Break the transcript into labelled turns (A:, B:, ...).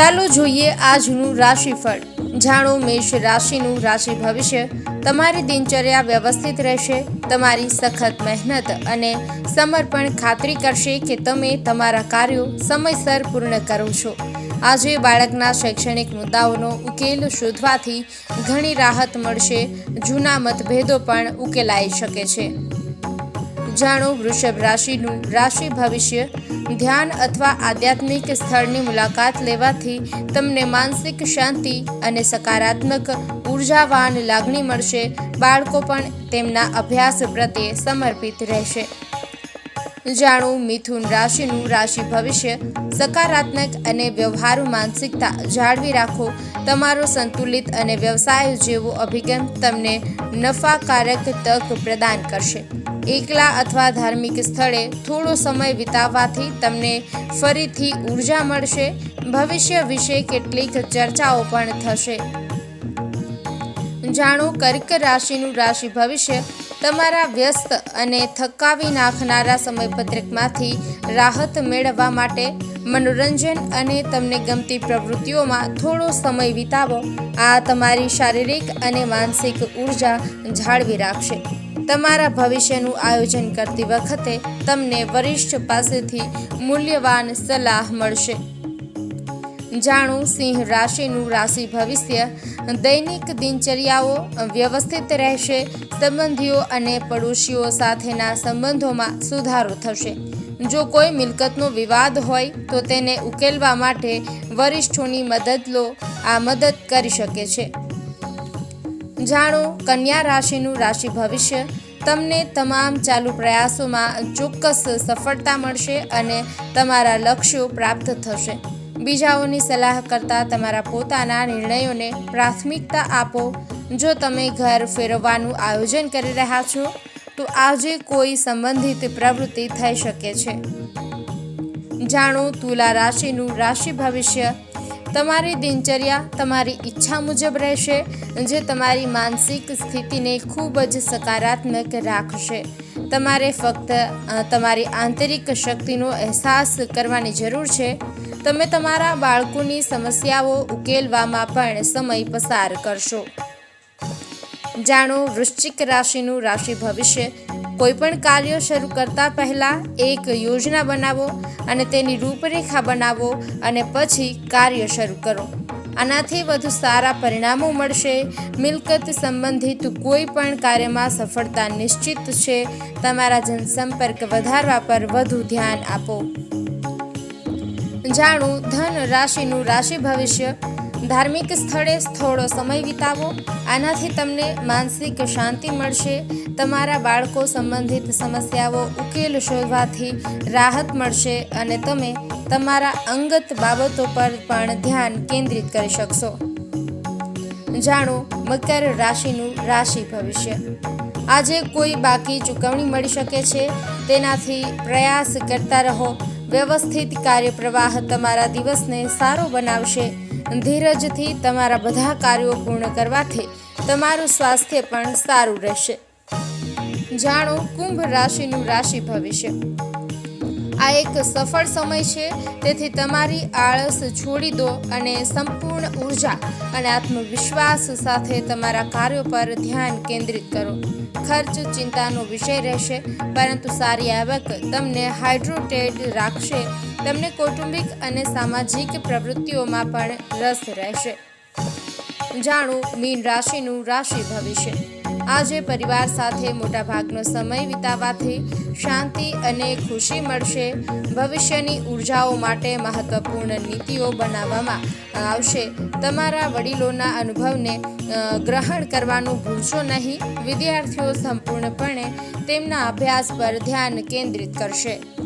A: ચાલો જોઈએ આજનું રાશિફળ. જાણો મેષ રાશિનું રાશિ ભવિષ્ય તમારી દિનચર્યા વ્યવસ્થિત રહેશે, તમારી સખત મહેનત અને સમર્પણ ખાતરી કરશે કે તમે તમારા કાર્યો સમયસર પૂર્ણ કરો છો. આજે બાળકના શૈક્ષણિક મુદ્દાઓનો ઉકેલ શોધવાથી ઘણી રાહત મળશે, જૂના મતભેદો પણ ઉકેલાઈ શકે છે. જાણો વૃષભ રાશિનું રાશિ ભવિષ્ય ધ્યાન અથવા આધ્યાત્મિક સ્થળની મુલાકાત લેવાથી તમને માનસિક શાંતિ અને સકારાત્મક ઉર્જાવાન લાગણી મળશે. બાળકો પણ તેમના અભ્યાસ પ્રત્યે સમર્પિત રહેશે. જાણો, મિથુન રાશિનું રાશિ ભવિષ્ય સકારાત્મક અને વ્યવહારુ માનસિકતા જાળવી રાખો. તમારો સંતુલિત અને વ્યવસાય જેવો અભિગમ તમને નફાકારક તક પ્રદાન કરશે. એકલા અથવા ધાર્મિક સ્થળે થોડો સમય વિતાવવાથી તમને ફરીથી ઊર્જા મળશે. ભવિષ્ય વિશે કેટલીક ચર્ચાઓ પણ થશે. જાણો, કર્ક રાશિનું રાશિ ભવિષ્ય તમારા વ્યસ્ત અને થકાવી નાખનારા સમયપત્રકમાંથી રાહત મેળવવા માટે મનોરંજન અને તમને ગમતી પ્રવૃત્તિઓમાં થોડો સમય વિતાવો. આ તમારી શારીરિક અને માનસિક ઊર્જા જાળવી રાખશે. તમારા ભવિષ્યનું આયોજન કરતી વખતે તમને વરિષ્ઠ પાસેથી મૂલ્યવાન સલાહ મળશે. જાણો, સિંહ રાશિનું રાશિ ભવિષ્ય દૈનિક દિનચર્યાઓ વ્યવસ્થિત રહેશે. સંબંધીઓ અને પડોશીઓ સાથેના સંબંધોમાં સુધારો થશે. જો કોઈ મિલકતનો વિવાદ હોય, તો તેને ઉકેલવા માટે વરિષ્ઠોની મદદ લો. આ મદદ કરી શકે છે. જાણો, કન્યા રાશિનું રાશિ ભવિષ્ય. તમને તમામ ચાલુ પ્રયાસોમાં ચોક્કસ સફળતા મળશે અને તમારા લક્ષ્યો પ્રાપ્ત થશે. બીજાઓની સલાહ કરતાં તમારા પોતાના નિર્ણયોને પ્રાથમિકતા આપો. જો તમે ઘર ફેરવવાનું આયોજન કરી રહ્યા છો તો આજે કોઈ સંબંધિત પ્રવૃત્તિ થઈ શકે છે. જાણો, તુલા રાશિનું રાશિ ભવિષ્ય. તમારી દિનચર્યા તમારી ઈચ્છા મુજબ રહેશે, જે તમારી માનસિક સ્થિતિને ખૂબ જ સકારાત્મક રાખશે. તમારે ફક્ત તમારી આંતરિક શક્તિનો અહેસાસ કરવાની જરૂર છે. તમે તમારા બાળકોની સમસ્યાઓ ઉકેલવામાં પણ સમય પસાર કરશો. જાણો, વૃશ્ચિક રાશિનું રાશિ ભવિષ્ય. કોઈપણ કાર્ય શરૂ કરતા પહેલા એક યોજના બનાવો અને તેની રૂપરેખા બનાવો અને પછી કાર્ય શરૂ કરો. આનાથી વધુ સારા પરિણામો મળશે. મિલકત સંબંધિત કોઈ પણ કાર્યમાં સફળતા નિશ્ચિત છે. તમારા જનસંપર્ક વધારવા પર વધુ ધ્યાન આપો. જાણો, ધન રાશિનું રાશિ ભવિષ્ય ધાર્મિક સ્થળે થોડો સમય વિતાવો. આનાથી તમને માનસિક શાંતિ મળશે. તમારા બાળકો સંબંધિત સમસ્યાઓ ઉકેલ શોધવાથી રાહત મળશે અને તમે તમારા અંગત બાબતો પર પણ ધ્યાન કેન્દ્રિત કરી શકશો. જાણો, મકર રાશિનું રાશિ ભવિષ્ય. આજે કોઈ બાકી ચૂકવણી મળી શકે છે? તેનાથી પ્રયાસ કરતા રહો. વ્યવસ્થિત કાર્યપ્રવાહ તમારા દિવસને સારો બનાવશે. ધીરજથી તમારા બધા કાર્યો પૂર્ણ કરવાથી તમારું સ્વાસ્થ્ય પણ સારું રહેશે. જાણો, કુંભ રાશિનું રાશિ ભવિષ્ય. આ એક સફળ સમય છે. તેથી તમારી આળસ છોડી દો અને સંપૂર્ણ ઊર્જા અને આત્મવિશ્વાસ સાથે તમારા કાર્યો પર ધ્યાન કેન્દ્રિત કરો. ખર્ચ ચિંતાનો વિષય રહેશે, પરંતુ સારી આવક તમને હાઇડ્રોટેડ રાખશે. તમને કૌટુંબિક અને સામાજિક પ્રવૃત્તિઓમાં પણ રસ રહેશે. જાણો, મીન રાશિનું રાશિ ભવિષ્ય. આજે પરિવાર સાથે મોટાભાગનો સમય વિતાવવાથી શાંતિ અને ખુશી મળશે. ભવિષ્યની ઉર્જાઓ માટે મહત્વપૂર્ણ નીતિઓ બનાવવામાં આવશે. તમારા વડીલોના અનુભવને ગ્રહણ કરવાનું ભૂલશો નહીં. વિદ્યાર્થીઓ સંપૂર્ણપણે તેમના અભ્યાસ પર ધ્યાન કેન્દ્રિત કરશે.